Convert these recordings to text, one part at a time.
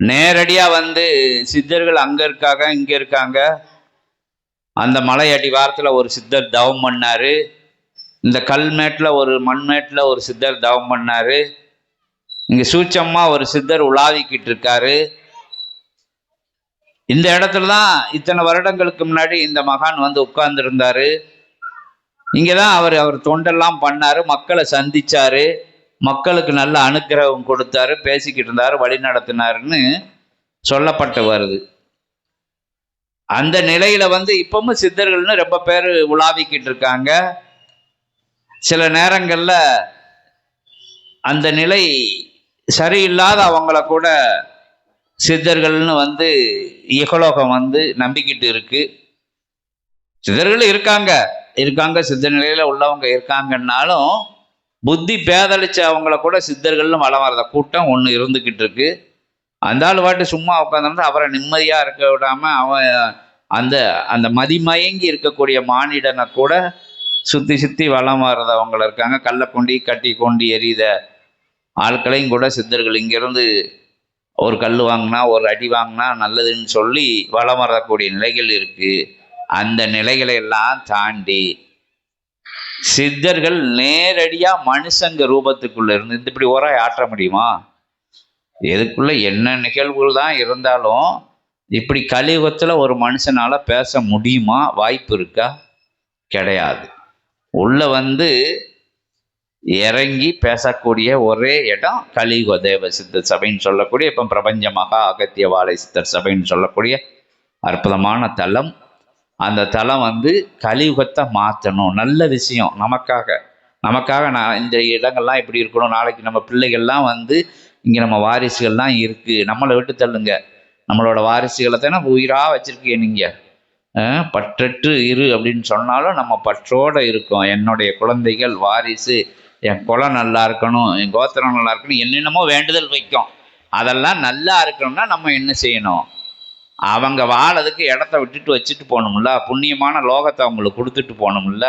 நேரடியாக வந்து சித்தர்கள் அங்கே இருக்காங்க இங்கே இருக்காங்க. அந்த மலை அடிவாரத்தில் ஒரு சித்தர் தவம் பண்ணார். இந்த கல்மேட்டில் ஒரு மண்மேட்டில் ஒரு சித்தர் தவம் பண்ணார். இங்கே சூச்சமாக ஒரு சித்தர் உலாவிக்கிட்டு இருக்காரு. இந்த இடத்துல தான் இத்தனை வருடங்களுக்கு முன்னாடி இந்த மகான் வந்து உட்கார்ந்துருந்தாரு. இங்கே தான் அவர் அவர் தொண்டெல்லாம் பண்ணாரு மக்களை சந்திச்சாரு. மக்களுக்கு நல்ல அனுக்கிரகம் கொடுத்தாரு பேசிக்கிட்டு இருந்தாரு வழி நடத்தினாருன்னு சொல்லப்பட்டு வருது. அந்த நிலையில வந்து இப்பவும் சித்தர்கள்னு ரொம்ப பேர் உலாவிக்கிட்டு இருக்காங்க. சில நேரங்கள்ல அந்த நிலை சரியில்லாத அவங்கள கூட சித்தர்கள்னு வந்து இகலோகம் வந்து நம்பிக்கிட்டு இருக்கு. சித்தர்கள் இருக்காங்க. இருக்காங்க சித்த நிலையில உள்ளவங்க இருக்காங்கன்னாலும் புத்தி பேதளிச்ச அவங்கள கூட சித்தர்கள்னு வளம் வரத கூட்டம் ஒன்று இருந்துக்கிட்டு இருக்கு. அந்த ஆள் வாட்டு சும்மா உட்காந்துருந்து அவரை நிம்மதியாக இருக்க விடாமல் அவன் அந்த அந்த மதிமயங்கி இருக்கக்கூடிய மானிடனை கூட சுற்றி சுற்றி வளம் வர்றதவங்கள இருக்காங்க. கல்லை கொண்டி கட்டி கொண்டி எறித ஆட்களையும் கூட சித்தர்கள் இங்கேருந்து ஒரு கல் வாங்கினா ஒரு அடி வாங்கினா நல்லதுன்னு சொல்லி வளம் வரக்கூடிய நிலைகள் இருக்குது அந்த நிலைகளை எல்லாம் தாண்டி சித்தர்கள் நேரடியாக மனுஷங்க ரூபத்துக்குள்ள இருந்து இந்த இப்படி உரை ஆற்ற முடியுமா? எதுக்குள்ள என்ன நிகழ்வுகள் தான் இருந்தாலும் இப்படி கலியுகத்தில் ஒரு மனுஷனால் பேச முடியுமா? வாய்ப்பு இருக்கா? கிடையாது. உள்ள வந்து இறங்கி பேசக்கூடிய ஒரே இடம் கலியுக தேவ சித்தர் சபைன்னு சொல்லக்கூடிய இப்போ பிரபஞ்ச மகா அகத்திய வாழை சித்தர் சபைன்னு சொல்லக்கூடிய அற்புதமான தலம் அந்த தலம் வந்து கலியுகத்தை மாற்றணும். நல்ல விஷயம். நமக்காக. நமக்காக நான் இந்த இடங்கள்லாம் இப்படி இருக்கணும். நாளைக்கு நம்ம பிள்ளைகள்லாம் வந்து இங்கே நம்ம வாரிசுகள்லாம் இருக்குது நம்மளை விட்டு தள்ளுங்க. நம்மளோட வாரிசுகளை தானே உயிராக வச்சுருக்கீங்க நீங்கள் பற்றற்று இரு அப்படின்னு சொன்னாலும் நம்ம பற்றோடு இருக்கோம். என்னுடைய குழந்தைகள் வாரிசு. என் குலம் நல்லா இருக்கணும். என் கோத்திரம் நல்லா இருக்கணும். என்னென்னமோ வேண்டுதல் வைக்கும். அதெல்லாம் நல்லா இருக்கணும்னா நம்ம என்ன செய்யணும்? அவங்க வாழறதுக்கு இடத்த விட்டுட்டு வச்சுட்டு போகணும்ல. புண்ணியமான லோகத்தை அவங்களுக்கு கொடுத்துட்டு போகணும்ல.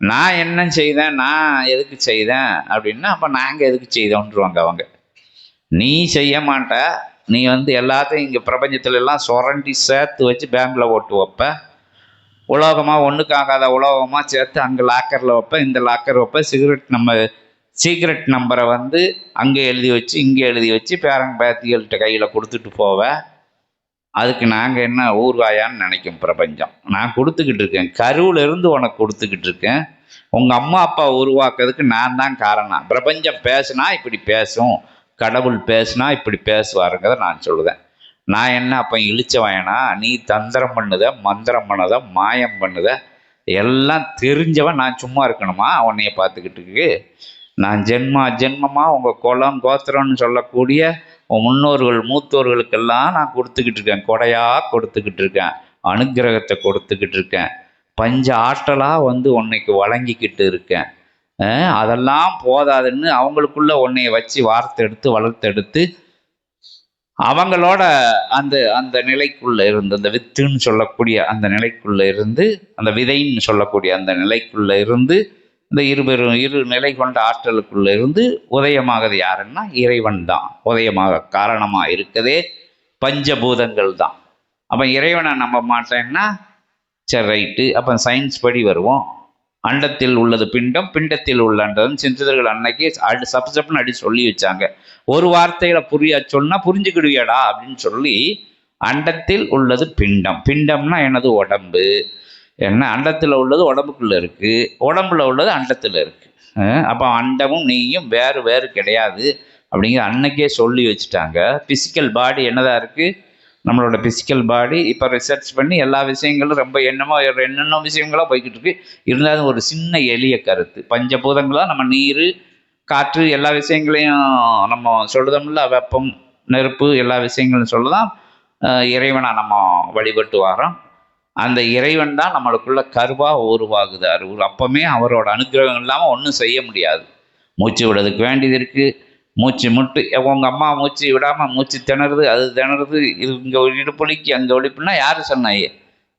நான் என்ன செய்தேன்? நான் எதுக்கு செய்தேன்? அப்படின்னா அப்போ நாங்கள் எதுக்கு செய்தோன்றுவாங்க அவங்க. நீ செய்ய மாட்ட. நீ வந்து எல்லாத்தையும் இங்கே பிரபஞ்சத்துல எல்லாம் சுரண்டி சேர்த்து வச்சு பேங்கில் ஓட்டு வைப்ப. உலோகமாக ஒன்றுக்காகாத உலோகமாக சேர்த்து அங்கே லாக்கரில் வைப்பேன் இந்த லாக்கர் வைப்பேன் சிகரெட் நம்ம சீக்ரெட் நம்பரை வந்து அங்கே எழுதி வச்சு இங்கே எழுதி வச்சு பேரங்க பேத்திகள்கிட்ட கையில் கொடுத்துட்டு போவேன் அதுக்கு நாங்கள் என்ன ஊர்வாயான்னு நினைக்கும் பிரபஞ்சம். நான் கொடுத்துக்கிட்டு இருக்கேன். கருவிலேருந்து உனக்கு கொடுத்துக்கிட்டு இருக்கேன். உங்கள் அம்மா அப்பா உருவாக்குறதுக்கு நான் தான் காரணம். பிரபஞ்சம் பேசுனா இப்படி பேசும். கடவுள் பேசுனா இப்படி பேசுவாருங்கிறத நான் சொல்லுவேன். நான் என்ன அப்போ இழிச்சவனா? நீ தந்திரம் பண்ணுத மந்திரம் பண்ணுத மாயம் பண்ணுத எல்லாம் தெரிஞ்சவன் நான் சும்மா இருக்கணுமா? அவனைய பார்த்துக்கிட்டு இருக்கு. நான் ஜென்மா ஜென்மமாக உங்கள் குலம் கோத்திரம்னு சொல்லக்கூடிய முன்னோர்கள் மூத்தோர்களுக்கெல்லாம் நான் கொடுத்துக்கிட்டு இருக்கேன். கொடையாக கொடுத்துக்கிட்டு இருக்கேன். அனுக்கிரகத்தை கொடுத்துக்கிட்டு இருக்கேன். பஞ்ச ஆற்றலாக வந்து உன்னைக்கு வழங்கிக்கிட்டு இருக்கேன். அதெல்லாம் போதாதுன்னு அவங்களுக்குள்ள உன்னைய வச்சு வார்த்தெடுத்து வளர்த்தெடுத்து அவங்களோட அந்த அந்த நிலைக்குள்ளே இருந்து அந்த வித்துன்னு சொல்லக்கூடிய அந்த நிலைக்குள்ளே இருந்து அந்த விதைன்னு சொல்லக்கூடிய அந்த நிலைக்குள்ளே இருந்து இந்த இருபெரும் இரு நிலை கொண்ட ஆற்றலுக்குள்ள இருந்து உதயமாகிறது யாருன்னா இறைவன் தான். உதயமாக காரணமாக இருக்கதே பஞ்சபூதங்கள் தான். அப்போ இறைவனை நம்ப மாட்டேன்னா சரி ரைட்டு அப்போ சயின்ஸ் படி வருவோம். அண்டத்தில் உள்ளது பிண்டம் பிண்டத்தில் உள்ள அண்டம் சிந்திதர்கள் அன்னைக்கு அடி சப்பு சப்புன்னு அடி சொல்லி வச்சாங்க. ஒரு வார்த்தையில புரிய சொன்னா புரிஞ்சுக்கிடுவியடா அப்படின்னு சொல்லி அண்டத்தில் உள்ளது பிண்டம். பிண்டம்னா எனது உடம்பு. என்ன அண்டத்தில் உள்ளது உடம்புக்குள்ளே இருக்குது உடம்புல உள்ளது அண்டத்தில் இருக்குது அப்போ அண்டமும் நீயும் வேறு வேறு கிடையாது அப்படிங்கிற அன்னைக்கே சொல்லி வச்சுட்டாங்க. ஃபிசிக்கல் பாடி என்னதான் இருக்குது நம்மளோட ஃபிசிக்கல் பாடி இப்போ ரிசர்ச் பண்ணி எல்லா விஷயங்களும் ரொம்ப என்னமோ என்னென்ன விஷயங்களோ போய்கிட்டு இருக்கு. இருந்தாலும் ஒரு சின்ன எளிய கருத்து. பஞ்சபூதங்களாக நம்ம நீர் காற்று எல்லா விஷயங்களையும் நம்ம சொல்லுதோம்ல. வெப்பம் நெருப்பு எல்லா விஷயங்களும் சொல்லலாம். இறைவனை நம்ம வழிபட்டு வரோம் அந்த இறைவன் தான் நம்மளுக்குள்ள கருவாக உருவாகுது. அருள் அப்பமே அவரோட அனுகிரகம் இல்லாமல் ஒன்றும் செய்ய முடியாது. மூச்சு விடுறதுக்கு வேண்டியது இருக்குது மூச்சு முட்டு உங்கள் அம்மா மூச்சு விடாமல் மூச்சு திணறுது அது திணறுது இது இங்கே இடுப்பொழிக்கு அங்கே அங்க ஒழிப்புனா யார் சொன்னாயே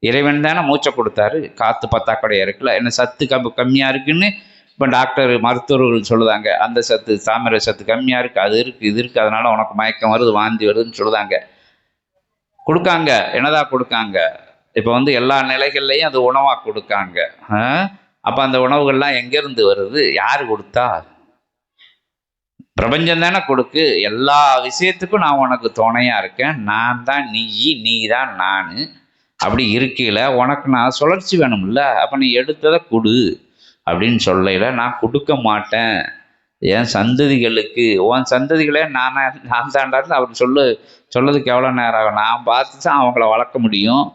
இறைவன் தானே மூச்சை கொடுத்தாரு. காற்று பத்தாக்கடையாக இருக்குல்ல என்ன சத்து கம்மி கம்மியாக இருக்குன்னு இப்போ டாக்டர் மருத்துவர்கள் சொல்லுதாங்க அந்த சத்து தாமிர சத்து கம்மியாக இருக்குது அது இருக்குது இது இருக்குது அதனால் உனக்கு மயக்கம் வருது வாந்தி வருதுன்னு சொல்லுதாங்க. கொடுக்காங்க என்னதான் கொடுக்காங்க? இப்போ வந்து எல்லா நிலைகள்லையும் அது உணவாக கொடுக்காங்க. அப்போ அந்த உணவுகள்லாம் எங்கேருந்து வருது? யார் கொடுத்தா? பிரபஞ்சம் தானே கொடுக்கு. எல்லா விஷயத்துக்கும் நான் உனக்கு துணையாக இருக்கேன். நான் தான் நீ நீ தான் நான். அப்படி இருக்கையில் உனக்கு நான் சுழற்சி வேணும்ல. அப்போ நீ எடுத்ததை கொடு அப்படின்னு சொல்லையில் நான் கொடுக்க மாட்டேன். என் சந்ததிகளுக்கு உன் சந்ததிகளே நான் நான் தாண்டான்னு அவர் சொல்லு சொல்லதுக்கு எவ்வளோ நேரம் ஆகும்? நான் பார்த்து தான் அவங்கள வளர்க்க முடியும்.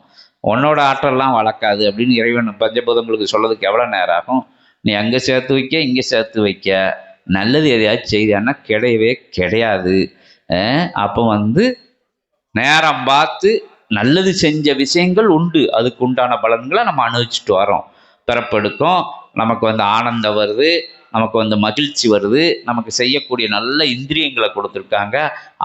உன்னோட ஆற்றல்லாம் வளர்க்காது அப்படின்னு இறைவன் பஞ்சபூதங்களுக்கு சொல்லதுக்கு எவ்வளோ நேரம் ஆகும்? நீ அங்கே சேர்த்து வைக்க இங்கே சேர்த்து வைக்க. நல்லது எதையாச்சும் செய்தான்னா கிடையவே கிடையாது. அப்போ வந்து நேரம் பார்த்து நல்லது செஞ்ச விஷயங்கள் உண்டு. அதுக்கு உண்டான பலன்களை நம்ம அனுபவிச்சுட்டு வரோம் பிறப்பெடுக்கும் நமக்கு வந்து ஆனந்தம் வருது நமக்கு வந்து மகிழ்ச்சி வருது நமக்கு செய்யக்கூடிய நல்ல இந்திரியங்களை கொடுத்துருக்காங்க.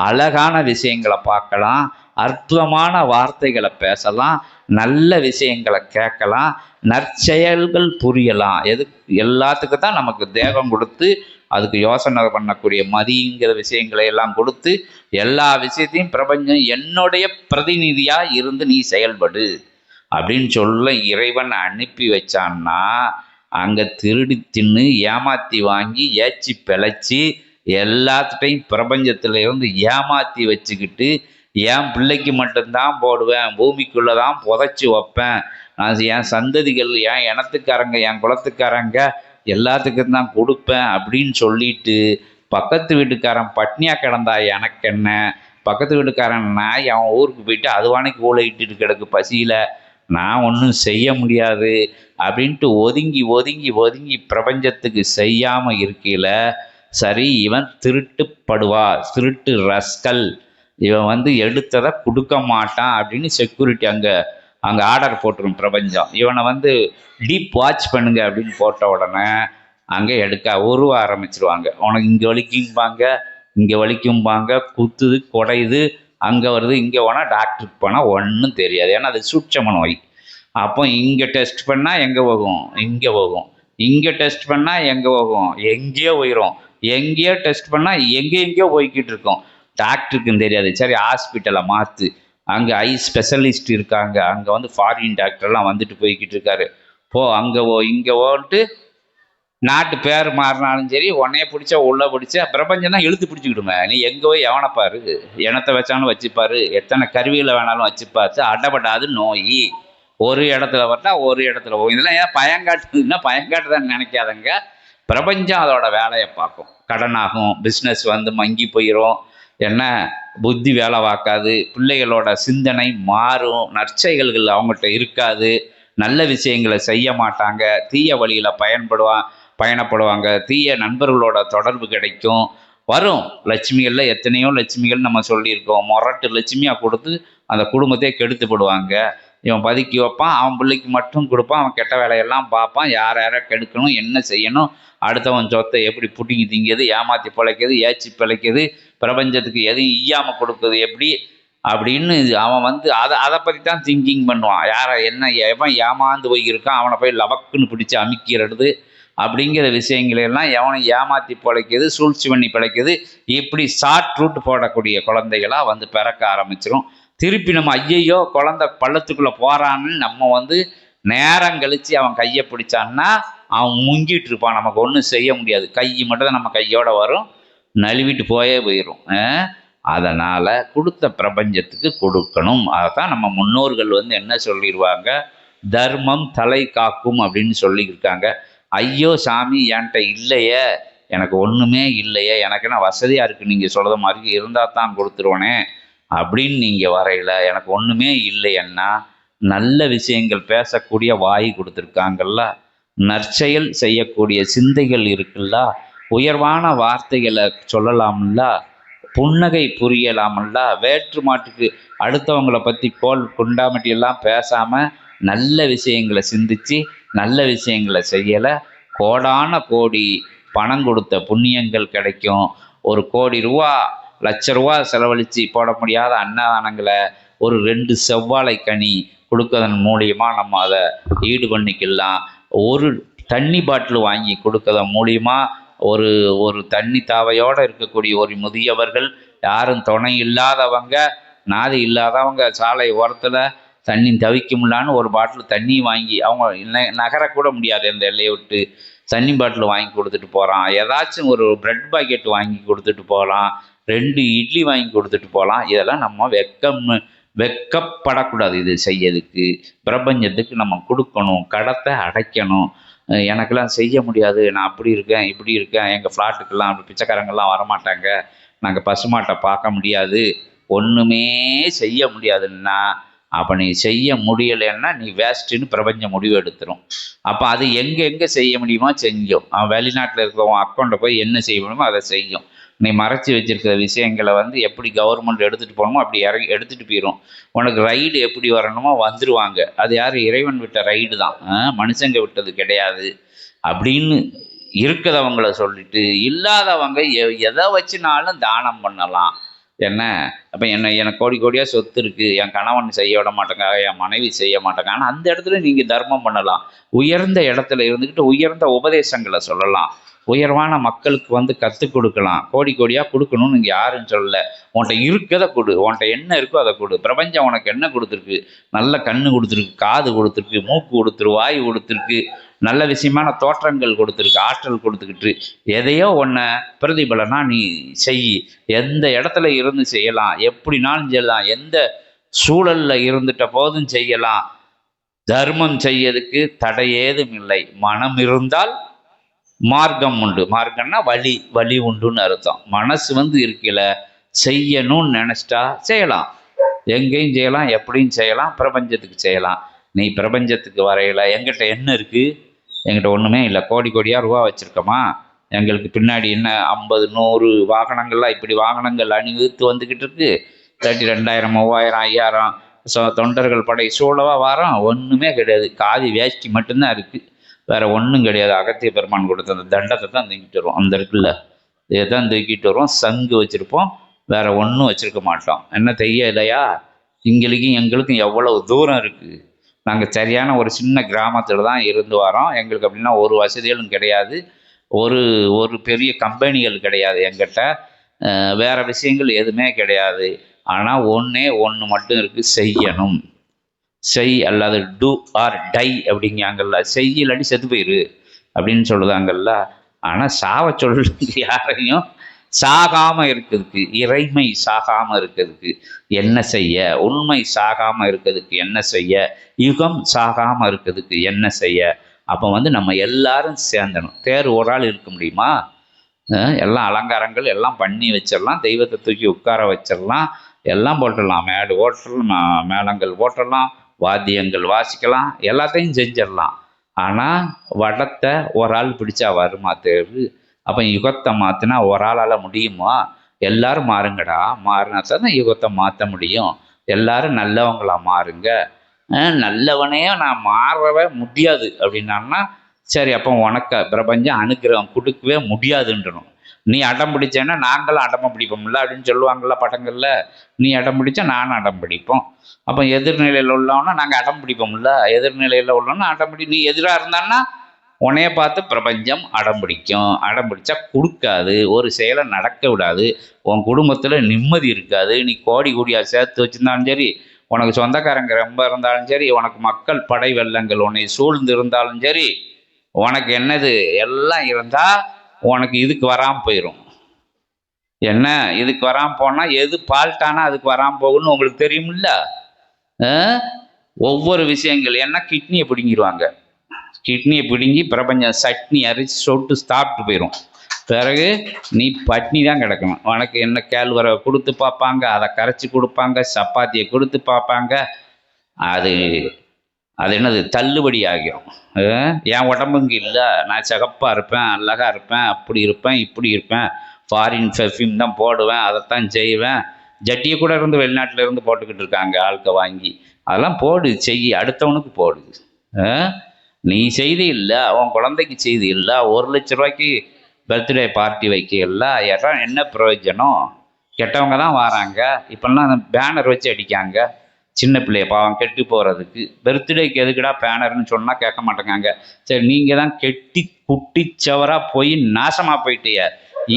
அழகான விஷயங்களை பார்க்கலாம். அற்புதமான வார்த்தைகளை பேசலாம் நல்ல விஷயங்களை கேட்கலாம் நற்செயல்கள் புரியலாம். எது எல்லாத்துக்கும் தான் நமக்கு தேகம் கொடுத்து அதுக்கு யோசனை பண்ணக்கூடிய மதிங்கிற விஷயங்களை எல்லாம் கொடுத்து எல்லா விஷயத்தையும் பிரபஞ்சம் என்னுடைய பிரதிநிதியாக இருந்து நீ செயல்படு அப்படின்னு சொல்ல இறைவன் அனுப்பி வச்சான்னா அங்கே திருடி தின்னு ஏமாத்தி வாங்கி ஏச்சி பிழைச்சி எல்லாத்துட்டையும் பிரபஞ்சத்தில் இருந்து ஏமாத்தி வச்சுக்கிட்டு என் பிள்ளைக்கு மட்டும்தான் போடுவேன் பூமிக்குள்ளே தான் புதைச்சி வைப்பேன். நான் என் சந்ததிகள் என் இனத்துக்காரங்க என் குலத்துக்காரங்க எல்லாத்துக்கும் தான் கொடுப்பேன் அப்படின்னு சொல்லிட்டு பக்கத்து வீட்டுக்காரன் பட்னியாக கிடந்தா எனக்கு என்ன? பக்கத்து வீட்டுக்காரன் நான் அவன் ஊருக்கு போயிட்டு அதுவானைக்கு ஊழ இட்டுட்டு கிடக்கு பசியில். நான் ஒன்றும் செய்ய முடியாது அப்படின்ட்டு ஒதுங்கி ஒதுங்கி ஒதுங்கி பிரபஞ்சத்துக்கு செய்யாமல் இருக்கையில் சரி இவன் திருட்டுப்படுவா திருட்டு ரஸ்கல். இவன் வந்து எடுத்ததை கொடுக்க மாட்டான் அப்படின்னு செக்யூரிட்டி அங்கே அங்கே ஆர்டர் போட்டுரும் பிரபஞ்சம். இவனை வந்து டீப் வாட்ச் பண்ணுங்க அப்படின்னு போட்ட உடனே அங்கே எடுக்க உருவ ஆரம்பிச்சிருவாங்க. உனக்கு இங்கே வலிக்கும்பாங்க இங்கே வலிக்கும்பாங்க குத்துது குடையுது அங்கே வருது இங்கே போனால் டாக்டருக்கு போனால் ஒன்றும் தெரியாது. ஏன்னா அது சூட்சம நோய். அப்போ இங்கே டெஸ்ட் பண்ணால் எங்கே போகும்? இங்கே போகும். இங்கே டெஸ்ட் பண்ணால் எங்கே போகும்? எங்கேயோ போயிடும் எங்கேயோ டெஸ்ட் பண்ணால் எங்கே எங்கேயோ போய்கிட்டு இருக்கோம். டாக்டருக்கும் தெரியாது. சரி ஹாஸ்பிட்டலை மாற்று அங்கே ஐ ஸ்பெஷலிஸ்ட் இருக்காங்க. அங்கே வந்து ஃபாரின் டாக்டர்லாம் வந்துட்டு போய்கிட்டு இருக்காரு. போ அங்கே ஓ இங்கே ஓன்ட்டு நாட்டு பேர் மாறினாலும் சரி உன்னைய பிடிச்சா உள்ளே பிடிச்சா பிரபஞ்சம்னா இழுத்து பிடிச்சிக்கிடுமே நீ எங்கே போய் எவனை பாரு? இனத்தை வச்சாலும் வச்சுப்பாரு. எத்தனை கருவிகளை வேணாலும் வச்சுப்பாரு. அடப்படாது நோய். ஒரு இடத்துல வரட்டா ஒரு இடத்துல போகும் இதெல்லாம் ஏன் பயங்காட்டுதுன்னா பயங்காட்டுதான் நினைக்காதங்க. பிரபஞ்சம் அதோட வேலையை பார்க்கும். கடனாகும். பிஸ்னஸ் வந்து மங்கி போயிடும் என்ன? புத்தி வேலை பார்க்காது. பிள்ளைகளோட சிந்தனை மாறும். நற்செயல்கள் அவங்கள்ட்ட இருக்காது. நல்ல விஷயங்களை செய்ய மாட்டாங்க. தீய வழியில் பயன்படுவான் பயணப்படுவாங்க. தீய நண்பர்களோட தொடர்பு கிடைக்கும். வரும். லட்சுமிகளில் எத்தனையோ லட்சுமிகள் நம்ம சொல்லியிருக்கோம். மொரட்டு லட்சுமியாக கொடுத்து அந்த குடும்பத்தையே கெடுத்து போடுவாங்க. இவன் பதுக்கி வைப்பான் அவன் பிள்ளைக்கு மட்டும் கொடுப்பான் அவன் கெட்ட வேலையெல்லாம் பார்ப்பான். யார் யாரை கெடுக்கணும் என்ன செய்யணும்? அடுத்தவன் சொத்தை எப்படி புட்டிங்கி திங்கியது ஏமாற்றி பிழைக்கிது ஏச்சி பிழைக்கிது பிரபஞ்சத்துக்கு எதையும் ஈயாமல் கொடுக்குறது எப்படி? அப்படின்னு அவன் வந்து அதை அதை பற்றி தான் திங்கிங் பண்ணுவான். யாரை என்ன எவன் ஏமாந்து போய் இருக்கான் அவனை போய் லவக்குன்னு பிடிச்சி அமுக்கிறது அப்படிங்கிற விஷயங்களெல்லாம் எவனை ஏமாற்றி பிழைக்கிது சூழ்ச்சி பண்ணி பிழைக்கிது இப்படி ஷார்ட் ரூட் போடக்கூடிய குழந்தைகளாக வந்து பிறக்க ஆரம்பிச்சிடும் திருப்பி நம்ம ஐயையோ குழந்தை பள்ளத்துக்குள்ளே போகிறான்னு நம்ம வந்து நேரம் கழித்து அவன் கையை பிடிச்சான்னா அவன் முங்கிட்டு இருப்பான். நமக்கு ஒன்றும் செய்ய முடியாது. கை மட்டும் தான் நம்ம கையோட வரும். நழுவிட்டு போயே போயிடும் அதனால் கொடுத்த பிரபஞ்சத்துக்கு கொடுக்கணும். அதைத்தான் நம்ம முன்னோர்கள் வந்து என்ன சொல்லிடுவாங்க தர்மம் தலை காக்கும் அப்படின்னு சொல்லியிருக்காங்க. ஐயோ சாமி என்கிட்ட இல்லையே. எனக்கு ஒன்றுமே இல்லையே. எனக்கு என்ன வசதியாக இருக்குது நீங்கள் சொல்கிற மாதிரி இருந்தால் தான் கொடுத்துருவனே. அப்படின்னு நீங்கள் வரையில. எனக்கு ஒன்றுமே இல்லைன்னா நல்ல விஷயங்கள் பேசக்கூடிய வாய் கொடுத்துருக்காங்கல்ல. நற்செயல் செய்யக்கூடிய சிந்தைகள் இருக்குல்ல. உயர்வான வார்த்தைகளை சொல்லலாம்ல புன்னகை புரியலாமல்ல? வேற்று மாட்டுக்கு அடுத்தவங்களை பற்றி கோல் குண்டாமட்டி எல்லாம் பேசாமல் நல்ல விஷயங்களை சிந்திச்சு நல்ல விஷயங்களை செய்யலை. கோடான கோடி பணம் கொடுத்த புண்ணியங்கள் கிடைக்கும். ஒரு கோடி ரூபா லட்ச ரூபா செலவழித்து போட முடியாத அன்னதானங்களை ஒரு ரெண்டு செவ்வாழை கனி கொடுக்கறதன் மூலியமாக நம்ம அதை ஈடு பண்ணிக்கலாம் ஒரு தண்ணி பாட்டில் வாங்கி கொடுக்கறது மூலியமாக ஒரு ஒரு தண்ணி தாவையோடு இருக்கக்கூடிய ஒரு முதியவர்கள் யாரும் துணை இல்லாதவங்க நாதி இல்லாதவங்க சாலை ஓரத்தில் தண்ணி தவிக்கும்லான்னு ஒரு பாட்டில் தண்ணி வாங்கி அவங்க நகரக்கூட முடியாது அந்த எல்லையை விட்டு. தண்ணி பாட்டில் வாங்கி கொடுத்துட்டு போகிறான் ஏதாச்சும் ஒரு பிரெட் பாக்கெட் வாங்கி கொடுத்துட்டு போகலாம். ரெண்டு இட்லி வாங்கி கொடுத்துட்டு போகலாம். இதெல்லாம் நம்ம வெக்கம் வெக்கப்படக்கூடாது இது செய்யறதுக்கு. பிரபஞ்சத்துக்கு நம்ம கொடுக்கணும். கடத்தை அடைக்கணும். எனக்கெல்லாம் செய்ய முடியாது. நான் அப்படி இருக்கேன் இப்படி இருக்கேன். எங்கள் ஃப்ளாட்டுக்கெல்லாம் அப்படி பிச்சைக்காரங்கெல்லாம் வரமாட்டாங்க. நாங்கள் பசுமாட்டை பார்க்க முடியாது. ஒன்றுமே செய்ய முடியாதுன்னா அப்போ நீ செய்ய முடியலைன்னா நீ வேஸ்ட்டுன்னு பிரபஞ்சம் முடிவு எடுத்துரும். அப்போ அது எங்கே எங்கே செய்ய முடியுமோ செஞ்சோம். அவன் வெளிநாட்டில் இருக்கிறவன் அக்கௌண்ட்டை போய் என்ன செய்ய முடியுமோ அதை செய்யும். நீ மறைச்சி வச்சிருக்கிற விஷயங்களை வந்து எப்படி கவர்மெண்ட் எடுத்துகிட்டு போகணுமோ அப்படி இறங்கி எடுத்துகிட்டு போயிடும் உனக்கு ரைடு எப்படி வரணுமோ வந்துடுவாங்க அது யார்? இறைவன் விட்ட ரைடு தான். ஆ, மனுஷங்க விட்டது கிடையாது. அப்படின்னு இருக்கிறவங்கள சொல்லிட்டு இல்லாதவங்க எ- எதை வச்சுனாலும் தானம் பண்ணலாம். என்ன? அப்போ என்ன எனக்கு கோடி கோடியாக சொத்து இருக்குது என் கணவன் செய்ய விட மாட்டேங்க என் மனைவி செய்ய மாட்டேங்க. ஆனால் அந்த இடத்துல நீங்கள் தர்மம் பண்ணலாம். உயர்ந்த இடத்துல இருந்துக்கிட்டு உயர்ந்த உபதேசங்களை சொல்லலாம். உயர்வான மக்களுக்கு வந்து கற்றுக் கொடுக்கலாம். கோடி கோடியாக கொடுக்கணும்னு இங்கே யாரும் சொல்லலை. உன்கிட்ட இருக்கதை கொடு. உன்கிட்ட என்ன இருக்கோ அதை கொடு. பிரபஞ்சம் உனக்கு என்ன கொடுத்துருக்கு? நல்ல கண்ணு கொடுத்துருக்கு காது கொடுத்துருக்கு மூக்கு கொடுத்துரு வாய் கொடுத்துருக்கு. நல்ல விஷயமான தோற்றங்கள் கொடுத்துருக்கு ஆற்றல் கொடுத்துக்கிட்டு. எதையோ ஒன்றை பிரதிபலனா நீ செய். எந்த இடத்துல இருந்து செய்யலாம்? எப்படினாலும் செய்யலாம். எந்த சூழலில் இருந்துட்ட போதும் செய்யலாம். தர்மம் செய்யறதுக்கு தடை ஏதும் இல்லை. மனம் இருந்தால் மார்க்கம் உண்டு. மார்க்கம்னா வழி வழி உண்டுன்னு அர்த்தம். மனசு வந்து இருக்கல செய்யணும்னு நினச்சிட்டா செய்யலாம். எங்கேயும் செய்யலாம் எப்படியும் செய்யலாம் பிரபஞ்சத்துக்கு செய்யலாம். நீ பிரபஞ்சத்துக்கு வரையில எங்கிட்ட என்ன இருக்குது எங்கிட்ட ஒன்றுமே இல்லை. கோடி கோடியாக ரூபா வச்சுருக்கோமா? எங்களுக்கு பின்னாடி என்ன ஐம்பது நூறு வாகனங்கள்லாம் இப்படி வாகனங்கள் அணிவித்து வந்துக்கிட்டு இருக்கு. தேர்ட்டி ரெண்டாயிரம் மூவாயிரம் ஐயாயிரம் தொண்டர்கள் படை சூழவாக வாரம். ஒன்றுமே கிடையாது. காதி வேஷ்டி மட்டும்தான் இருக்குது வேற ஒன்றும் கிடையாது. அகத்திய பெருமான் கொடுத்த அந்த தண்டத்தை தான் தூக்கிட்டு வருவோம். அந்த இருக்குல்ல இதை தான் தூக்கிட்டு வருவோம். சங்கு வச்சுருப்போம். வேற ஒன்றும் வச்சுருக்க மாட்டோம். என்ன தெரியலையா இல்லையா எங்களுக்கும் எவ்வளவு தூரம் இருக்குது நாங்கள் சரியான ஒரு சின்ன கிராமத்தில் தான் இருந்து வரோம். எங்களுக்கு அப்படின்னா ஒரு வசதிகளும் கிடையாது. ஒரு ஒரு பெரிய கம்பெனிகள் கிடையாது எங்கிட்ட. வேறு வேற விஷயங்கள் எதுவுமே கிடையாது. ஆனால் ஒன்றே ஒன்று மட்டும் இருக்குது செய்யணும். செய் அல்லது டூ ஆர் டை அப்படிங்காங்கல்ல செய் இல்லாட்டி செத்து போயிரு அப்படின்னு சொல்லுதாங்கல்ல. ஆனால் சாவ சொல்றது யாரையும் சாகாம இருக்கிறதுக்கு இறைமை சாகாம இருக்கிறதுக்கு என்ன செய்ய? உண்மை சாகாம இருக்கிறதுக்கு என்ன செய்ய? யுகம் சாகாம இருக்கிறதுக்கு என்ன செய்ய? அப்போ வந்து நம்ம எல்லாரும் சேர்ந்தணும். தேர் ஒரு ஆள் இருக்க முடியுமா? எல்லாம் அலங்காரங்கள் எல்லாம் பண்ணி வச்சிடலாம். தெய்வத்தை தூக்கி உட்கார வச்சிடலாம். எல்லாம் போட்டுடலாம். மேடு ஓட்டலாம். மேளங்கள் ஓட்டலாம். வாத்தியங்கள் வாசிக்கலாம் எல்லாத்தையும் செஞ்சிடலாம். ஆனால் வடத்தை ஒரு ஆள் பிடிச்சா வருமா தேவு அப்போ யுகத்தை மாற்றினா ஒரு ஆளால் முடியுமா? எல்லாரும் மாறுங்கடா. மாறினா தான் யுகத்தை மாற்ற முடியும். எல்லாரும் நல்லவங்களா மாறுங்க. நல்லவனையும் நான் மாறவே முடியாது அப்படின்னான்னா சரி அப்போ உனக்கு பிரபஞ்சம் அனுக்கிரகம் கொடுக்கவே முடியாதுன்றணும். நீ அடம் பிடிச்சேன்னா நாங்களும் அடம்பம் பிடிப்போம்ல அப்படின்னு சொல்லுவாங்கள்ல படங்களில். நீ அடம் பிடிச்சா நானும் அடம் பிடிப்போம். அப்போ எதிர்நிலையில் உள்ளவனா நாங்கள் அடம் பிடிப்போம்ல. எதிர்நிலையில் உள்ளவனா அடம் பிடி நீ எதிராக இருந்தான்னா உன்னைய பார்த்து பிரபஞ்சம் அடம் பிடிக்கும். அடம் பிடிச்சா கொடுக்காது. ஒரு செயலை நடக்க விடாது. உன் குடும்பத்தில் நிம்மதி இருக்காது. நீ கோடி கோடியாக சேர்த்து வச்சுருந்தாலும் சரி உனக்கு சொந்தக்காரங்க ரொம்ப இருந்தாலும் சரி உனக்கு மக்கள் படை வெள்ளங்கள் உன்னை சூழ்ந்து இருந்தாலும் சரி உனக்கு என்னது? எல்லாம் இருந்தால் உனக்கு இதுக்கு வராமல் போயிடும் என்ன? இதுக்கு வராமல் போனால் எது பால்ட்டானா அதுக்கு வராமல் போகும்னு உங்களுக்கு தெரியுமில்ல? ஒவ்வொரு விஷயங்கள். என்ன? கிட்னியை பிடுங்கிடுவாங்க கிட்னியை பிடுங்கி பிரபஞ்சம் சட்னி அரைச்சி சொட்டு சாப்பிட்டு போயிடும் பிறகு நீ பட்னி தான் கிடக்கணும். உனக்கு என்ன கேழ்வரவை கொடுத்து பார்ப்பாங்க. அதை கரைச்சி கொடுப்பாங்க. சப்பாத்தியை கொடுத்து பார்ப்பாங்க. அது அது என்னது? தள்ளுபடி ஆகிரும் என் என் உடம்புங்க இல்லை. நான் சிகப்பாக இருப்பேன் அழகாக இருப்பேன் அப்படி இருப்பேன் இப்படி இருப்பேன். ஃபாரின் பெர்ஃப்யூம் தான் போடுவேன் அதைத்தான் செய்வேன். ஜட்டியை கூட இருந்து வெளிநாட்டில் இருந்து போட்டுக்கிட்டு இருக்காங்க ஆளுக்க வாங்கி. அதெல்லாம் போடு செய் அடுத்தவனுக்கு போடு. நீ செய்தி இல்லை உன் குழந்தைக்கு செய்தி இல்லை ஒரு லட்ச ரூபாய்க்கு பர்த்டே பார்ட்டி வைக்கல எல்லாம் என்ன பிரயோஜனம்? கெட்டவங்க தான் வராங்க. இப்போல்லாம் பேனர் வச்சு அடிக்காங்க. சின்ன பிள்ளைய பாவம் கெட்டு போகிறதுக்கு பர்த்டேக்கு எதுக்குடா பேனர்னு சொன்னால் கேட்க மாட்டேங்காங்க சரி நீங்கள் தான் கெட்டி குட்டி சவராக போய் நாசமாக போயிட்டீங்க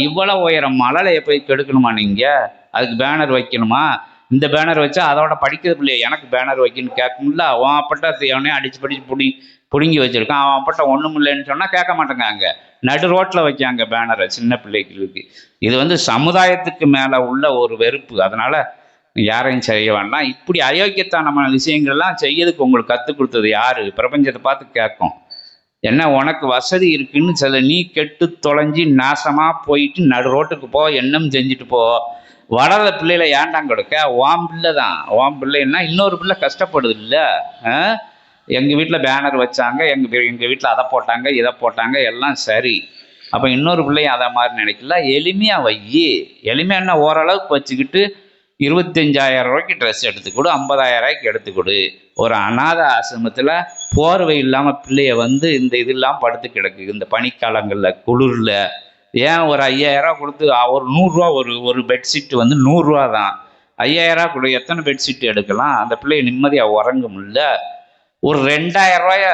இவ்வளோ உயரம் மலலையை போய் கெடுக்கணுமா நீங்கள் அதுக்கு பேனர் வைக்கணுமா? இந்த பேனர் வச்சா அதோட படிக்கிற பிள்ளைய எனக்கு பேனர் வைக்கணும்னு கேட்கும்ல அவன் அப்பட்ட அவனே அடிச்சு படிச்சு புடி பிடுங்கி வச்சுருக்கான். அவன் அப்பட்ட ஒன்றும் இல்லைன்னு சொன்னால் கேட்க மாட்டேங்காங்க நடு ரோட்டில் வைக்காங்க பேனரை சின்ன பிள்ளைகளுக்கு. இது வந்து சமுதாயத்துக்கு மேலே உள்ள ஒரு வெறுப்பு. அதனால் யாரையும் செய்ய வேண்டாம். இப்படி அயோக்கியத்தனமான விஷயங்கள்லாம் செய்யறதுக்கு உங்களுக்கு கற்றுக் கொடுத்தது யாரு? பிரபஞ்சத்தை பார்த்து கேட்கும். என்ன உனக்கு வசதி இருக்குன்னு சில நீ கெட்டு தொலைஞ்சி நாசமாக போயிட்டு நடு ரோட்டுக்கு போ எண்ணம் செஞ்சுட்டு போ. வளர்ற பிள்ளையில ஏண்டாம் கொடுக்க ஓம் பிள்ளை தான். ஓம் பிள்ளைன்னா இன்னொரு பிள்ளை கஷ்டப்படுது இல்லை? எங்கள் வீட்டில் பேனர் வச்சாங்க எங்கள் எங்கள் வீட்டில் அதை போட்டாங்க இதை போட்டாங்க எல்லாம் சரி. அப்போ இன்னொரு பிள்ளையும் அதை மாதிரி நினைக்கல. எளிமையாக வை. எளிமையாக என்ன ஓரளவுக்கு வச்சுக்கிட்டு இருபத்தஞ்சாயிரம் ரூபாய்க்கு ட்ரெஸ் எடுத்து கொடு ஐம்பதாயிரம் ரூபாய்க்கு எடுத்து கொடு. ஒரு அநாத ஆசிரமத்தில் போர்வை இல்லாமல் பிள்ளைய வந்து இந்த இதெல்லாம் படுத்து கிடக்கு. இந்த பனிக்காலங்களில் குளிரில். ஏன் ஒரு ஐயாயிரம் கொடுத்து ஒரு நூறுரூவா ஒரு ஒரு பெட்ஷீட் வந்து நூறுரூவா தான். ஐயாயிரம் கொடு எத்தனை பெட்ஷீட் எடுக்கலாம்? அந்த பிள்ளைய நிம்மதியாக உறங்கும்ல ஒரு ரெண்டாயிரம் ரூபாய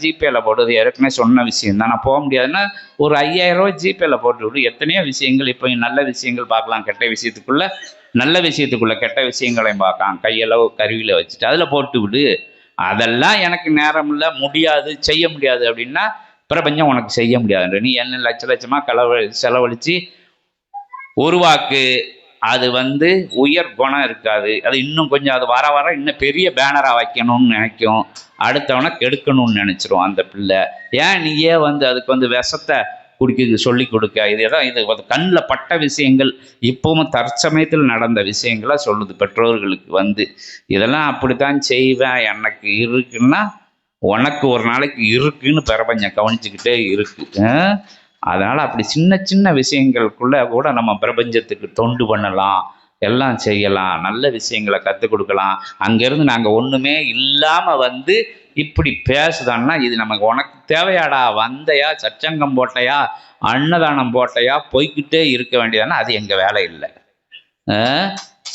ஜிபேல போடுறது ஏற்கனவே சொன்ன விஷயம் தான். நான் போக முடியாதுன்னா ஒரு ஐயாயிரம் ரூபாய் ஜிபேல போட்டு விடு. எத்தனையோ விஷயங்கள் இப்போ நல்ல விஷயங்கள் பார்க்கலாம். கெட்ட விஷயத்துக்குள்ள நல்ல விஷயத்துக்குள்ள கெட்ட விஷயங்களையும் பார்க்கலாம். கையளவு கருவியில் வச்சுட்டு அதில் போட்டு விடு. அதெல்லாம் எனக்கு நேரம் இல்லை முடியாது செய்ய முடியாது அப்படின்னா பிரபஞ்சம் உனக்கு செய்ய முடியாது நீ என்ன லட்ச லட்சமாக கலவ செலவழித்து உருவாக்கு அது வந்து உயர் குணம் இருக்காது. அது இன்னும் கொஞ்சம் அது வர வர இன்னும் பெரிய பேனராக வைக்கணும்னு நினைக்கும். அடுத்தவனை கெடுக்கணும்னு நினச்சிரும் அந்த பிள்ளை. ஏன் நீயே வந்து அதுக்கு வந்து விஷத்தை குடிக்க சொல்லி கொடுக்க? இது எதாவது இது கண்ணில் பட்ட விஷயங்கள் இப்பவும் தற்சமயத்தில் நடந்த விஷயங்களை சொல்லுது பெற்றோர்களுக்கு வந்து. இதெல்லாம் அப்படித்தான் செய்வேன். எனக்கு இருக்குன்னா உனக்கு ஒரு நாளைக்கு இருக்குன்னு பிரபஞ்சம் கவனிச்சுக்கிட்டே இருக்கு. அதனால் அப்படி சின்ன சின்ன விஷயங்களுக்குள்ளே கூட நம்ம பிரபஞ்சத்துக்கு தொண்டு பண்ணலாம் எல்லாம் செய்யலாம் நல்ல விஷயங்களை கற்றுக் கொடுக்கலாம். அங்கேருந்து நாங்கள் ஒன்றுமே இல்லாமல் வந்து இப்படி பேசுதான்னா இது நமக்கு உனக்கு தேவையாடா வந்தையா சச்சங்கம் போட்டையா அன்னதானம் போட்டையா போய்க்கிட்டே இருக்க வேண்டியதானா அது எங்கள் வேலை இல்லை.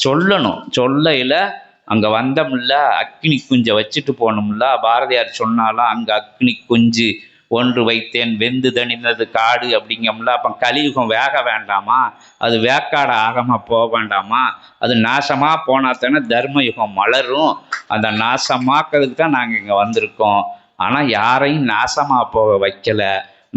சொல்லணும். சொல்லையில் அங்கே வந்தோம்ல அக்னி குஞ்சை வச்சுட்டு போகணும்ல பாரதியார் சொன்னாலும் அங்கே அக்னி குஞ்சு ஒன்று வைத்தேன் வெந்து தணிந்தது காடு அப்படிங்கம்ல. அப்போ கலியுகம் வேக வேண்டாமா? அது வேக்காட ஆகமாக போக வேண்டாமா? அது நாசமாக போனால் தானே தர்மயுகம் மலரும். அந்த நாசமாக்கிறதுக்கு தான் நாங்கள் இங்கே வந்திருக்கோம். ஆனால் யாரையும் நாசமாக போக வைக்கல.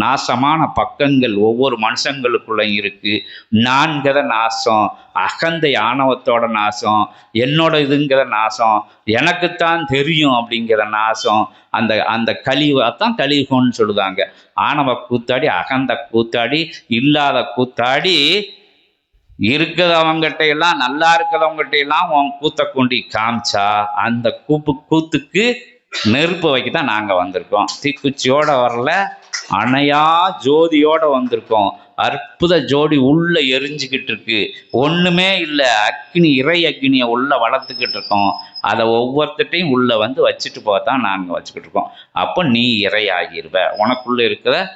நாசமான பக்கங்கள் ஒவ்வொரு மனுஷங்களுக்குள்ள இருக்குது நான்கிற நாசம் அகந்தை ஆணவத்தோட நாசம் என்னோட இதுங்கிற நாசம் எனக்குத்தான் தெரியும் அப்படிங்கிற நாசம் அந்த அந்த கழிவு தான் கலியுகம்னு சொல்லுதாங்க. ஆணவ கூத்தாடி அகந்த கூத்தாடி இல்லாத கூத்தாடி இருக்கிறவங்கிட்ட எல்லாம் நல்லா இருக்கிறவங்ககிட்ட எல்லாம் உன் கூத்த கொண்டி காமிச்சா அந்த கூப்பு கூத்துக்கு நெருப்பு வைக்க தான் நாங்கள் வந்திருக்கோம். தீக்குச்சியோட வரல அணையா ஜோதியோட வந்திருக்கோம். அற்புத ஜோடி உள்ள எரிஞ்சுக்கிட்டு இருக்கு. ஒண்ணுமே இல்லை. அக்னி இறை அக்னியை உள்ள வளர்த்துக்கிட்டு இருக்கோம். அதை ஒவ்வொருத்தையும் உள்ள வந்து வச்சுட்டு போக தான் நாங்கள் வச்சுக்கிட்டு இருக்கோம். அப்போ நீ இறையாகிருவ. உனக்குள்ள இருக்கிற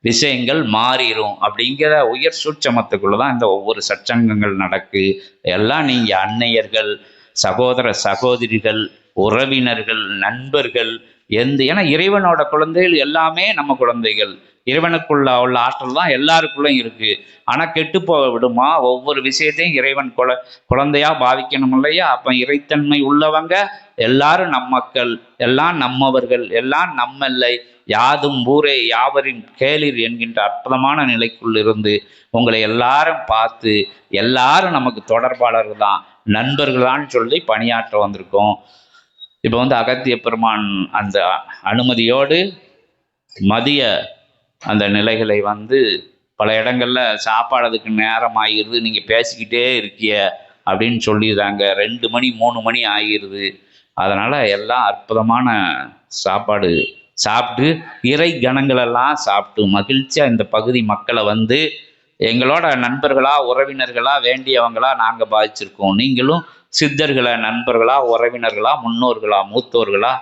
விஷயங்கள் மாறிடும் அப்படிங்கிற உயர் சூட்சமத்துக்குள்ள தான் இந்த ஒவ்வொரு சச்சங்கங்கள் நடக்கு. எல்லாம் நீங்க அன்னையர்கள் சகோதர சகோதரிகள் உறவினர்கள் நண்பர்கள் எந்த ஏன்னா இறைவனோட குழந்தைகள் எல்லாமே நம்ம குழந்தைகள். இறைவனுக்குள்ள உள்ள ஆற்றல் தான் எல்லாருக்குள்ளும் இருக்கு. ஆனா கெட்டு போக விடுமா? ஒவ்வொரு விஷயத்தையும் இறைவன் குழ குழந்தையா பாவிக்கணும் இல்லையா? அப்ப இறைத்தன்மை உள்ளவங்க எல்லாரும் நம் மக்கள் எல்லாம் நம்மவர்கள் எல்லாம் நம்மல்லை யாதும் ஊரே யாவரின் கேளிர் என்கின்ற அற்புதமான நிலைக்குள் இருந்து உங்களை எல்லாரும் பார்த்து எல்லாரும் நமக்கு தொடர்பாளர்கள் தான். நண்பர்களான்னு சொல்லி பணியாற்ற வந்திருக்கோம். இப்போ வந்து அகத்திய பெருமான் அந்த அனுமதியோடு மதிய அந்த நிலைகளை வந்து பல இடங்களில் சாப்பாடு அதுக்கு நேரம் ஆகிருது நீங்கள் பேசிக்கிட்டே இருக்கிய அப்படின்னு சொல்லிடுறாங்க. ரெண்டு மணி மூணு மணி ஆகிருது அதனால் எல்லாம் அற்புதமான சாப்பாடு சாப்பிட்டு இறை கணங்களெல்லாம் சாப்பிட்டு மகிழ்ச்சியாக இந்த பகுதி மக்களை வந்து எங்களோட நண்பர்களா உறவினர்களா வேண்டியவங்களா நாங்கள் பாதிச்சிருக்கோம். நீங்களும் சித்தர்களா நண்பர்களா உறவினர்களா முன்னோர்களா மூத்தோர்களா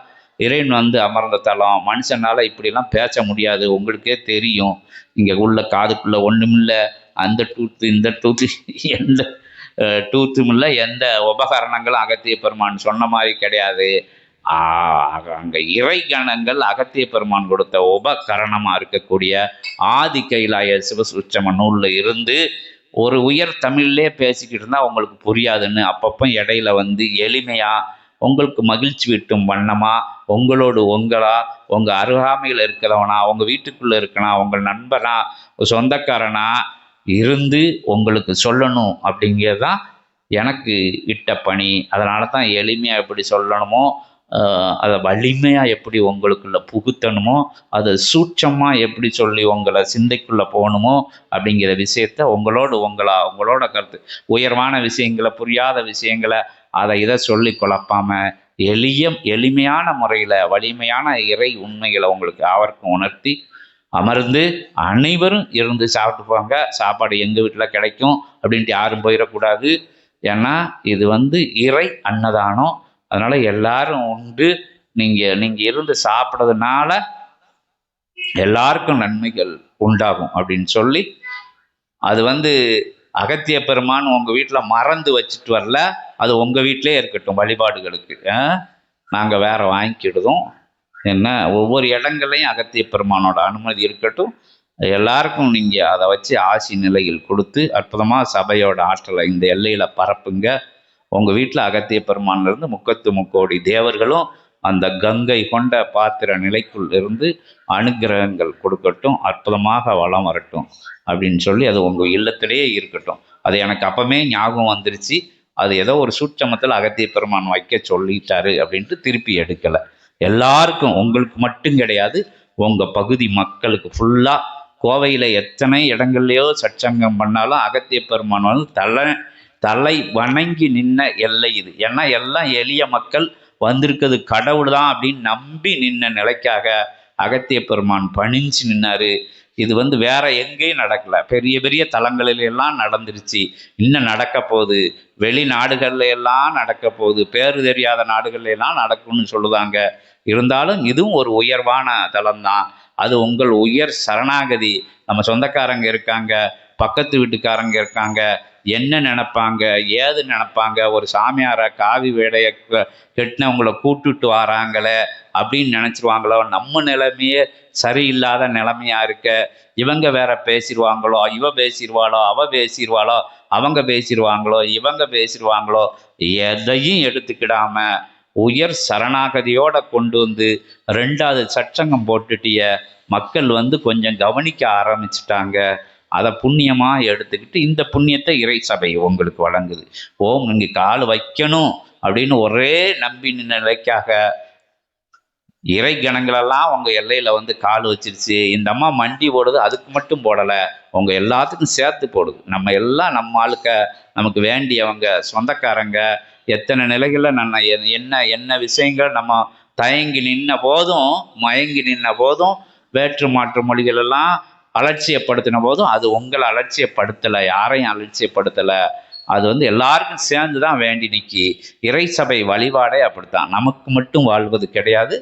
இறைவன் வந்து அமர்ந்த தலம் மனுஷனால இப்படிலாம் பேச முடியாது. உங்களுக்கே தெரியும். இங்கே உள்ள காதுக்குள்ளே ஒன்றுமில்லை அந்த டூத்து இந்த டூத்து எந்த டூத்தும் இல்லை எந்த உபகரணங்களும் அகத்திய பெருமான் சொன்ன மாதிரி கிடையாது. அங்கே இறை கணங்கள் அகத்திய பெருமான் கொடுத்த உபகரணமாக இருக்கக்கூடிய ஆதி கைலாய சிவசுச்சம நூலில் இருந்து ஒரு உயர் தமிழ்லே பேசிக்கிட்டு இருந்தால் உங்களுக்கு புரியாதுன்னு அப்பப்போ இடையில வந்து எளிமையாக உங்களுக்கு மகிழ்ச்சி விட்டும் வண்ணமாக உங்களோடு உங்களா உங்கள் அருகாமையில் இருக்கிறவனா உங்கள் வீட்டுக்குள்ளே இருக்கனா உங்கள் நண்பனா சொந்தக்காரனா இருந்து உங்களுக்கு சொல்லணும் அப்படிங்கிறது தான் எனக்கு இட்ட பணி. அதனால தான் எளிமையாக எப்படி சொல்லணுமோ அதை வலிமையாக எப்படி உங்களுக்குள்ள புகுத்தணுமோ அதை சூட்சமாக எப்படி சொல்லி உங்களை சிந்தைக்குள்ளே போகணுமோ அப்படிங்கிற விஷயத்த உங்களோடு உங்களா உங்களோட கருத்து உயர்வான விஷயங்களை புரியாத விஷயங்களை அதை இதை சொல்லி குழப்பாமல் எளிய எளிமையான முறையில் வலிமையான இறை உண்மைகளை உங்களுக்கு அவருக்கும் உணர்த்தி அமர்ந்து அனைவரும் இருந்து சாப்பிட்டு போவாங்க சாப்பாடு எங்கள் வீட்டில் கிடைக்கும். அப்படின்ட்டு யாரும் போயிடக்கூடாது. ஏன்னா இது வந்து இறை அன்னதானம். அதனால எல்லாரும் உண்டு. நீங்கள் நீங்கள் இருந்து சாப்பிட்றதுனால எல்லாருக்கும் நன்மைகள் உண்டாகும் அப்படின்னு சொல்லி அது வந்து அகத்திய பெருமான் உங்கள் வீட்டில் மறந்து வச்சுட்டு வரல. அது உங்கள் வீட்டிலே இருக்கட்டும் வழிபாடுகளுக்கு. நாங்கள் வேற வாங்கிக்கிடுதோம் என்ன? ஒவ்வொரு இடங்கள்லையும் அகத்திய பெருமானோட அனுமதி இருக்கட்டும். எல்லாருக்கும் நீங்கள் அதை வச்சு ஆசி நிலையில் கொடுத்து அற்புதமாக சபையோட ஆற்றலை இந்த எல்லையில் பரப்புங்க. உங்கள் வீட்டில் அகத்திய பெருமான்லேருந்து முக்கத்து முக்கோடி தேவர்களும் அந்த கங்கை கொண்ட பாத்திர நிலைக்குள் இருந்து அனுக்கிரகங்கள் கொடுக்கட்டும் அற்புதமாக வளம் வரட்டும் அப்படின்னு சொல்லி அது உங்கள் இல்லத்திலேயே இருக்கட்டும். அது எனக்கு அப்போமே ஞாபகம் வந்துருச்சு. அது ஏதோ ஒரு சூட்சமத்தில் அகத்திய பெருமான் வைக்க சொல்லிட்டாரு அப்படின்ட்டு திருப்பி எடுக்கலை. எல்லாருக்கும் உங்களுக்கு மட்டும் கிடையாது உங்கள் பகுதி மக்களுக்கு ஃபுல்லாக கோவையில் எத்தனை இடங்கள்லையோ சச்சங்கம் பண்ணாலும் அகத்திய பெருமான் வந்து தலை தலை வணங்கி நின்ன எல்லை இது. ஏன்னா எல்லாம் எளிய மக்கள் வந்திருக்கிறது கடவுள் தான் அப்படின்னு நம்பி நின்ன நிலைக்காக அகத்திய பெருமான் பணிஞ்சு நின்னாரு. இது வந்து வேற எங்கேயும் நடக்கல. பெரிய பெரிய தலங்களில எல்லாம் நடந்துருச்சு. இன்னும் நடக்க போகுது. வெளிநாடுகள்ல எல்லாம் நடக்க போகுது. பேரு தெரியாத நாடுகள்ல எல்லாம் நடக்கும்னு சொல்லுதாங்க இருந்தாலும் இதுவும் ஒரு உயர்வான தலம்தான். அது உங்கள் உயர் சரணாகதி. நம்ம சொந்தக்காரங்க இருக்காங்க பக்கத்து வீட்டுக்காரங்க இருக்காங்க என்ன நினைப்பாங்க ஏது நினைப்பாங்க ஒரு சாமியாரை காவி வேடைய கெட்டினவங்கள கூட்டுட்டு வராங்களே அப்படின்னு நினச்சிருவாங்களோ? நம்ம நிலைமையே சரியில்லாத நிலைமையாக இருக்க. இவங்க வேற பேசிடுவாங்களோ இவ பேசிடுவாளோ அவ பேசிடுவாளோ அவங்க பேசிடுவாங்களோ இவங்க பேசிடுவாங்களோ எதையும் எடுத்துக்கிடாம உயர் சரணாகதியோட கொண்டு வந்து ரெண்டாவது சச்சங்கம் போட்டுட்டிய மக்கள் வந்து கொஞ்சம் கவனிக்க ஆரம்பிச்சிட்டாங்க. அதை புண்ணியமாக எடுத்துக்கிட்டு இந்த புண்ணியத்தை இறை சபை உங்களுக்கு வழங்குது. ஓம் நீங்கள் கால் வைக்கணும் அப்படின்னு ஒரே நம்பி நிலைக்காக இறை கணங்களெல்லாம் உங்கள் எல்லையில் வந்து கால் வச்சிருச்சு. இந்த அம்மா மண்டி போடுது அதுக்கு மட்டும் போடலை. உங்கள் எல்லாத்துக்கும் சேர்த்து போடுது. நம்ம எல்லாம் நம்ம ஆளுக்க நமக்கு வேண்டியவங்க சொந்தக்காரங்க எத்தனை நிலைகளில் நான் என்ன என்ன விஷயங்கள் நம்ம தயங்கி நின்ன போதும் மயங்கி நின்ன போதும் வேற்று மாற்று மொழிகள் எல்லாம் அலட்சியப்படுத்தின போதும் அது உங்களை அலட்சியப்படுத்தலை யாரையும் அலட்சியப்படுத்தலை. அது வந்து எல்லாருக்கும் சேர்ந்து தான் வேண்டி நிற்கி இறை சபை வழிபாடே அப்படித்தான். நமக்கு மட்டும் வாழ்வது கிடையாது.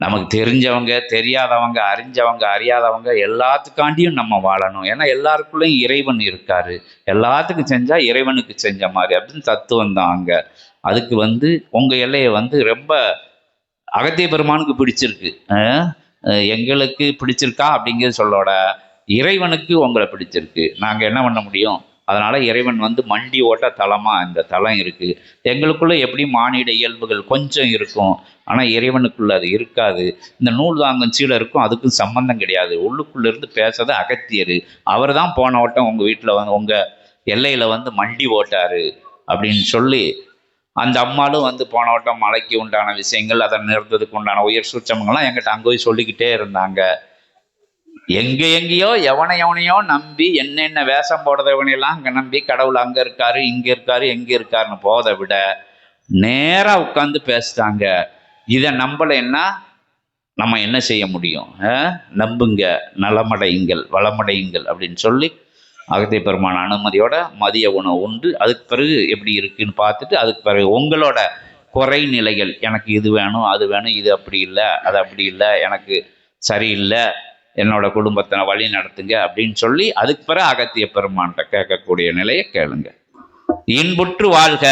நமக்கு தெரிஞ்சவங்க தெரியாதவங்க அறிஞ்சவங்க அறியாதவங்க எல்லாத்துக்காண்டியும் நம்ம வாழணும். ஏன்னா எல்லாருக்குள்ளேயும் இறைவன் இருக்காரு. எல்லாத்துக்கும் செஞ்சால் இறைவனுக்கு செஞ்ச மாதிரி அப்படின்னு தத்துவம் தான் அங்கே. அதுக்கு வந்து உங்கள் எல்லையை வந்து ரொம்ப அகத்திய பெருமானுக்கு பிடிச்சிருக்கு எங்களுக்கு பிடிச்சிருக்கா அப்படிங்கிறது சொல்லோட இறைவனுக்கு உங்களை பிடிச்சிருக்கு. நாங்கள் என்ன பண்ண முடியும்? அதனால் இறைவன் வந்து மண்டி ஓட்ட தலமாக இந்த தலம் இருக்குது எங்களுக்குள்ளே எப்படி மானிட இயல்புகள் கொஞ்சம் இருக்கும் ஆனால் இறைவனுக்குள்ளே அது இருக்காது. இந்த நூல் வாங்கும் இருக்கும் அதுக்கும் சம்மந்தம் கிடையாது. உள்ளுக்குள்ளேருந்து பேசுறது அகத்தியர். அவர் தான் போன ஓட்டம் உங்கள் வீட்டில் வந்து உங்கள் எல்லையில் வந்து மண்டி ஓட்டார் அப்படின்னு சொல்லி அந்த அம்மாலும் வந்து போன வட்டம் மலைக்கு உண்டான விஷயங்கள் அதை நிறுத்ததுக்கு உண்டான உயர் சூட்சமங்கள்லாம் எங்கிட்ட அங்கே போய் சொல்லிக்கிட்டே இருந்தாங்க. எங்க எங்கேயோ எவனை எவனையோ நம்பி என்னென்ன வேஷம் போடுறவனையெல்லாம் அங்கே நம்பி கடவுள் அங்கே இருக்காரு இங்கே இருக்காரு எங்கே இருக்காருன்னு போதை விட நேராக உட்காந்து பேசுகிறாங்க இதை நம்பலைன்னா நம்ம என்ன செய்ய முடியும்? நம்புங்க நலமடையுங்கள் வளமடையுங்கள் அப்படின்னு சொல்லி அகத்திய பெருமான் அனுமதியோட மதிய உணவு உண்டு. அதுக்கு பிறகு எப்படி இருக்குன்னு பார்த்துட்டு அதுக்கு பிறகு உங்களோட குறை நிலைகள் எனக்கு இது வேணும் அது வேணும் இது அப்படி இல்லை அது அப்படி இல்லை எனக்கு சரியில்லை என்னோட குடும்பத்தை வழி நடத்துங்க அப்படின்னு சொல்லி அதுக்கு பிறகு அகத்திய பெருமான்கிட்ட கேட்கக்கூடிய நிலையை கேளுங்க. இன்புற்று வாழ்க.